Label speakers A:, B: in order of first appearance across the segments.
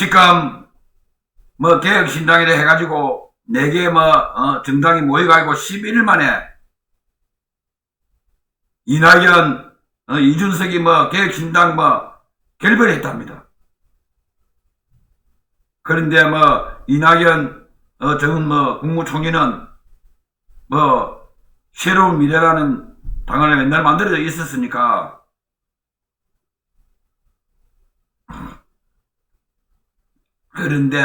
A: 지금 뭐 개혁신당이라 해가지고 네 개 뭐 어, 정당이 모여가지고 11일 만에 이낙연, 어, 이준석이 뭐 개혁신당 뭐 결별을 했답니다. 그런데 뭐 이낙연 어, 정은 뭐 국무총리는 뭐 새로운 미래라는 당을 맨날 만들어져 있었으니까 그런데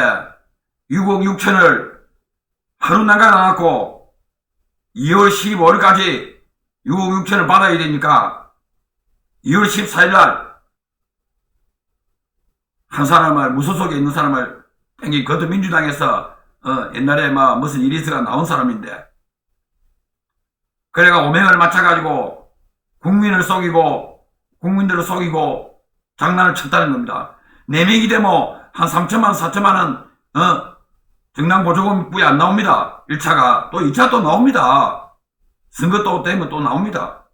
A: 6억 6천을 하루 나가 나갖고 2월 15일까지 6억 6천을 받아야 되니까 2월 14일 날 한 사람을 무소속에 있는 사람을 땡기 그것도 민주당에서 어, 옛날에 막 무슨 있어가 나온 사람인데 그래가 오맹을 맞춰가지고 국민을 속이고 국민들을 속이고 장난을 쳤다는 겁니다. 네 명이 되면 한 3천만 4천만 원 어, 정당 보조금이 안 나옵니다. 1차가 또 2차 또 나옵니다. 선거 또 되면 또 나옵니다.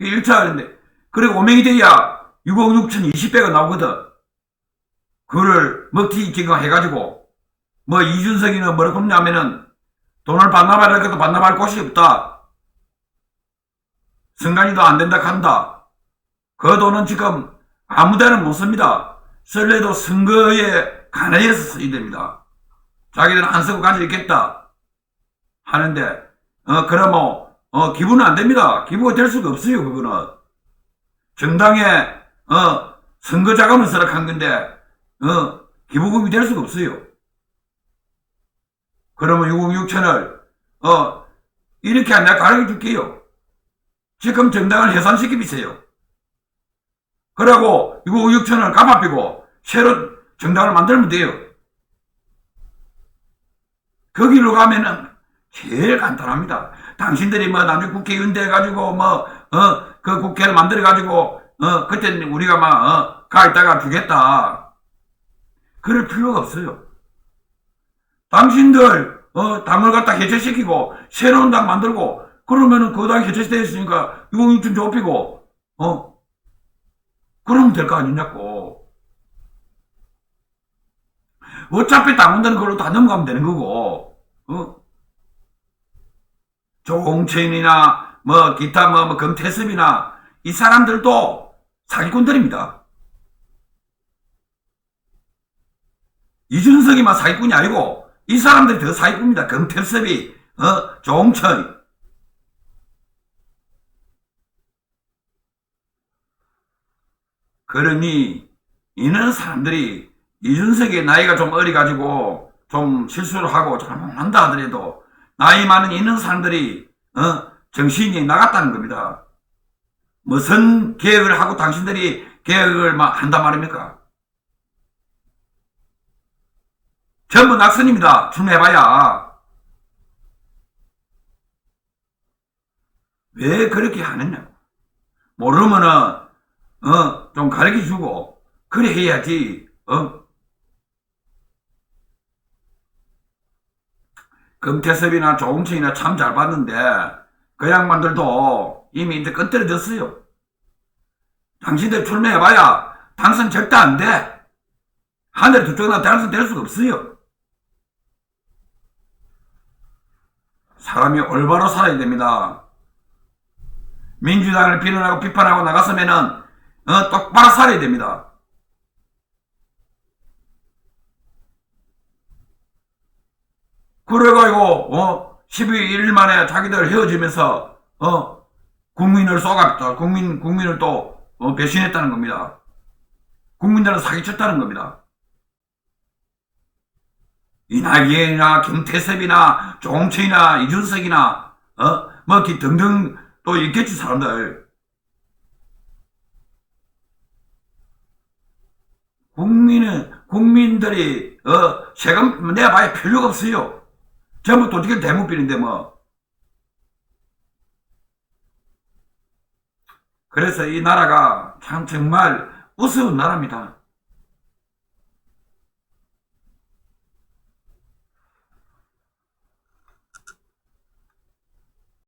A: 1차인데 그리고 오맹이 돼야 6억 6천 20배가 나오거든. 그거를 먹튀 기금 해가지고 뭐 이준석이는 뭐라고 했냐면은 돈을 반납할 것도 반납할 곳이 없다. 승관이도 안 된다 한다. 그 돈은 지금 아무 데나 못 씁니다. 쓸래도 선거에 관해서 써야 됩니다. 자기들은 안 쓰고 가지고 있겠다. 하는데, 어, 그러면, 어, 기부는 안 됩니다. 기부가 될 수가 없어요, 그거는. 정당에, 어, 선거 자금을 쓰락한 건데, 어, 기부금이 될 수가 없어요. 그러면 6억 6천을, 어, 이렇게 내가 가르쳐 줄게요. 지금 정당을 해산시키세요. 그러고 6억 6천을 갚아피고 새로 정당을 만들면 돼요. 거기로 가면은 제일 간단합니다. 당신들이 뭐 나중에 국회의원 돼가지고 뭐, 어, 그 국회를 만들어가지고, 어, 그때는 우리가 막, 어, 가 있다가 주겠다. 그럴 필요가 없어요. 당신들, 어, 당을 갖다 해체시키고, 새로운 당 만들고, 그러면은 그 당이 해체되어 있으니까 6억 6천 좁히고, 어, 그러면 될 거 아니냐고. 어차피 당원들은 그걸로 다 넘어가면 되는 거고, 어? 조홍천이나, 뭐, 기타, 뭐, 뭐, 금태섭이나, 이 사람들도 사기꾼들입니다. 이준석이만 사기꾼이 아니고, 이 사람들이 더 사기꾼입니다. 금태섭이, 어, 조홍천. 그러니, 이런 사람들이 이준석의 나이가 좀 어려가지고 좀 실수를 하고 잘못한다 하더라도 나이 많은 있는 사람들이 어, 정신이 나갔다는 겁니다. 무슨 계획을 하고 당신들이 계획을 막 한단 말입니까? 전부 낙선입니다. 출마해봐야. 왜 그렇게 하느냐고. 모르면은, 어, 좀 가르쳐 주고, 그래 해야지, 어? 금태섭이나 조홍천이나 참 잘 봤는데 그 양반들도 이미 이제 끄트러졌어요. 당신들 출마해봐야 당선 절대 안 돼. 하늘 두 쪽이나 당선될 수가 없어요. 사람이 올바로 살아야 됩니다. 민주당을 비난하고 비판하고 나갔으면은 어, 똑바로 살아야 됩니다. 그래가지고 어 12일 만에 자기들 헤어지면서 어 국민을 쏘갔다 국민 국민을 또 어, 배신했다는 겁니다. 국민들은 사기쳤다는 겁니다. 이낙연이나 김태섭이나 조홍천이나 이준석이나 어 뭐 등등 또 있겠지 사람들. 국민은 국민들이 어 세금 내봐야 필요가 없어요. 전부 도둑이 대무빈인데 뭐. 그래서 이 나라가 참 정말 우스운 나라입니다.